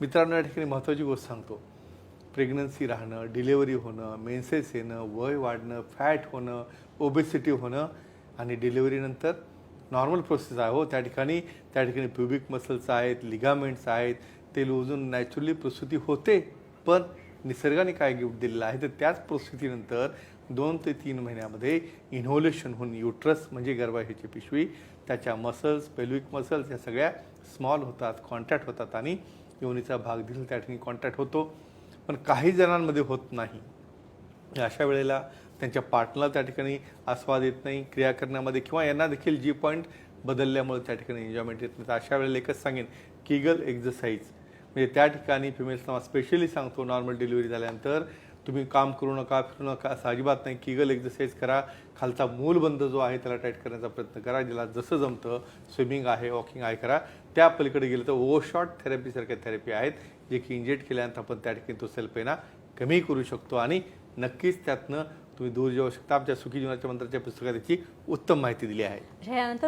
मित्रांनो या ठिकाणी महत्त्वाची गोष्ट सांगतो. प्रेग्नन्सी राहणं डिलेवरी होणं मेन्सेस येणं वय वाढणं फॅट होणं ओबेसिटी होणं आणि डिलेवरीनंतर नॉर्मल प्रोसेस आहे. हो त्या ठिकाणी त्या ठिकाणी प्युबिक मसल्स आहेत लिगामेंट्स आहेत. ते लोजून नॅचरली प्रसूती होते पण निसर्गाने काय गिफ्ट दिलेलं आहे? तर त्याच प्रसूतीनंतर दोन ते तीन महिन्यामध्ये इन्होलेशन होऊन युट्रस म्हणजे गर्भाशयाची पिशवी त्याच्या मसल्स पेल्विक मसल्स या सगळ्या स्मॉल होतात कॉन्टॅक्ट होतात आणि योनीचा भाग देखील त्या ठिकाणी कॉन्टॅक्ट होतो. पण काही जणांमध्ये होत नाही. अशा वेळेला त्यांच्या पार्टनरला त्या ठिकाणी आस्वाद येत नाही क्रिया करण्यामध्ये किंवा यांना देखील जी पॉईंट बदलल्यामुळे त्या ठिकाणी एन्जॉयमेंट येत नाही. तर अशा वेळेला एकच सांगेन किगल एक्झरसाईज म्हणजे त्या ठिकाणी फिमेल्सना स्पेशली सांगतो नॉर्मल डिलिव्हरी झाल्यानंतर तुम्ही काम करू नका फिरू नका असं अजिबात नाही. किगल एक्झरसाईज करा. खालचा मूलबंध जो आहे त्याला टाईट करण्याचा प्रयत्न करा. ज्याला जसं जमतं स्विमिंग आहे वॉकिंग आहे करा. त्या पलीकडे गेलं तर ओ शॉर्ट थेरपीसारख्या थेरपी आहेत जे की इंजेक्ट केल्यानंतर आपण त्या ठिकाणी तो सेल्फेना कमी करू शकतो. आणि नक्कीच त्यातनं तुम्ही दूर जाऊ शकता. आमच्या सुखी जीवनाच्या मंत्राच्या पुस्तकात त्याची उत्तम माहिती दिली आहे.